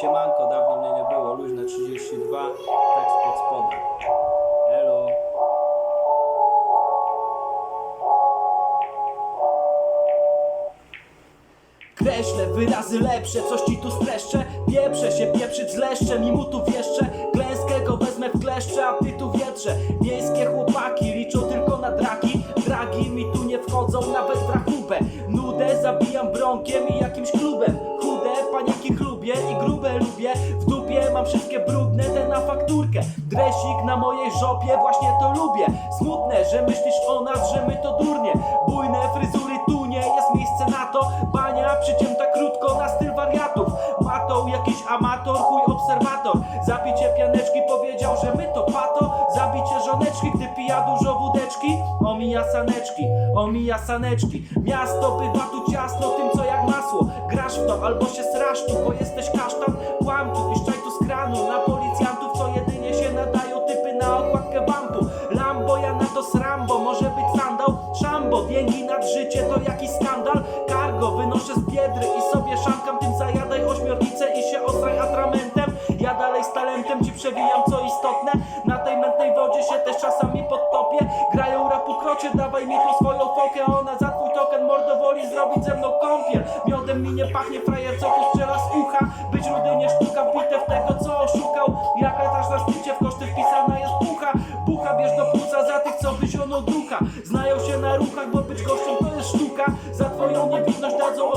Siemanko, dawno mnie nie było, luźne 32, tekst pod spodem. Elo. Kreślę wyrazy lepsze, coś ci tu streszczę. Pieprzę się pieprzyć z leszczem mu tu wieszczę Klęskę go wezmę w kleszcze, a ty tu wietrze. Miejskie chłopaki liczą tylko na draki. Dragi mi tu nie wchodzą nawet w rachubę. Nudę zabijam bronkiem i jakimś lubię W dupie mam wszystkie brudne, te na fakturkę. Dresik na mojej żopie, właśnie to lubię. Smutne, że myślisz o nas, że my to durnie. Bujne fryzury tu nie jest miejsce na to. Bania przycięta krótko na styl wariatów. Matą jakiś amator, chuj obserwator. Zabicie pianeczki powiedział, że my to Zabicie żoneczki, gdy pija dużo wódeczki Omija saneczki, omija saneczki. Miasto bywa tu ciasno, tym co jak masło. Grasz w to albo się srasz tu, bo jesteś kasztan. Kłam tu i szczaj tu z kranu Na policjantów, co jedynie się nadają Typy na okładkę bambu Lambo, ja na to srambo Może być sandał, szambo Więgi nad życie to jakiś skandal. Cargo, wynoszę z biedry i sobie szankam Tym zajadaj ośmiornicę i się ostraj atramentem. Ja dalej z talentem ci przewijam wodzie się też czasami podtopię. Grają rapu krocie, dawaj mi tu swoją fokę. Ona za twój token mordo woli zrobić ze mną kąpiel. Miodem mi nie pachnie frajer, co tu strzela ucha? Być rudy nie sztuka, wbite w tego co oszukał. Jaka też na szpicie w koszty wpisana jest bucha Bucha bierz do płuca za tych co wyziono ducha. Znają się na ruchach, bo być gościem to jest sztuka. Za twoją niewinność dadzą